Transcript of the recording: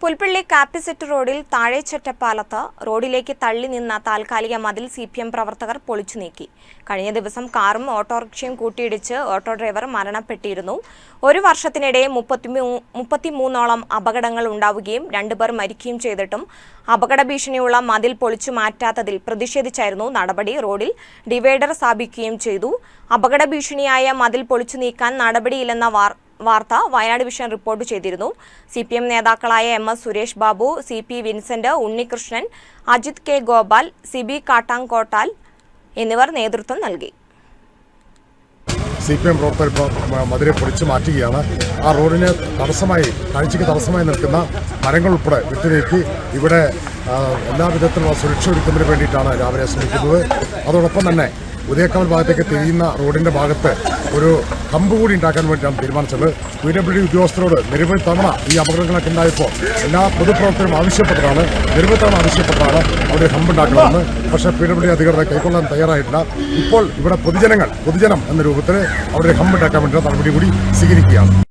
പുൽപ്പള്ളി കാപ്പിസെറ്റ് റോഡിൽ താഴെച്ചൊറ്റപ്പാലത്ത് റോഡിലേക്ക് തള്ളി നിന്ന താൽക്കാലിക മതിൽ സി പി എം പ്രവർത്തകർ പൊളിച്ചു നീക്കി. കഴിഞ്ഞ ദിവസം കാറും ഓട്ടോറിക്ഷയും കൂട്ടിയിടിച്ച് ഓട്ടോ ഡ്രൈവർ മരണപ്പെട്ടിരുന്നു. ഒരു വർഷത്തിനിടെ മുപ്പത്തിമൂ മുപ്പത്തിമൂന്നോളം അപകടങ്ങൾ ഉണ്ടാവുകയും രണ്ടുപേർ മരിക്കുകയും ചെയ്തിട്ടും അപകട ഭീഷണിയുള്ള മതിൽ പൊളിച്ചു മാറ്റാത്തതിൽ പ്രതിഷേധിച്ചായിരുന്നു നടപടി റോഡിൽ ഡിവൈഡർ സ്ഥാപിക്കുകയും ചെയ്തു. അപകട ഭീഷണിയായ മതിൽ പൊളിച്ചു നീക്കാൻ നടപടിയില്ലെന്ന വാർ വാർത്ത വയനാട് വിഷൻ റിപ്പോർട്ട് ചെയ്തിരുന്നു. സി പി എം നേതാക്കളായ M S Suresh Babu C P Vincent Unnikrishnan Ajith K Gopal Siby Kattankottal എന്നിവർ നേതൃത്വം നൽകി. സി പി എം പ്രവർത്തകർ മധുരെ പൊളിച്ചു മാറ്റുകയാണ്. ആ റോഡിന് തടസ്സമായി കാഴ്ചയ്ക്ക് തടസ്സമായി നിൽക്കുന്ന മരങ്ങൾ ഉൾപ്പെടെ വിട്ടുനീക്കി ഇവിടെ എല്ലാ വിധത്തിലുള്ള സുരക്ഷ ഒരുക്കുന്നതിന് വേണ്ടിയിട്ടാണ് രാവിലെ ശ്രമിക്കുന്നത്. അതോടൊപ്പം തന്നെ ഉദയക്കാവൽ ഭാഗത്തേക്ക് തിരിയുന്ന റോഡിന്റെ ഭാഗത്ത് ഒരു കമ്പ് കൂടി ഉണ്ടാക്കാൻ വേണ്ടിയിട്ടാണ് തീരുമാനിച്ചത്. പി ഡബ്ല്യു ഡി ഉദ്യോഗസ്ഥരോട് നിരവധി തവണ ഈ അപകടങ്ങളൊക്കെ ഉണ്ടായപ്പോൾ എല്ലാ പൊതുപ്രവർത്തകരും ആവശ്യപ്പെട്ടതാണ്. നിരവധി തവണ ആവശ്യപ്പെട്ടാണ് അവിടെ ഹമ്പ് ഉണ്ടാക്കണമെന്ന്. പക്ഷേ പി ഡബ്ല്യു ഡി കൈക്കൊള്ളാൻ തയ്യാറായിട്ടില്ല. ഇപ്പോൾ ഇവിടെ പൊതുജനങ്ങൾ പൊതുജനം എന്ന രൂപത്തിൽ അവിടെ ഹമ്പ് ഉണ്ടാക്കാൻ വേണ്ടിയുള്ള നടപടി കൂടി സ്വീകരിക്കുകയാണ്.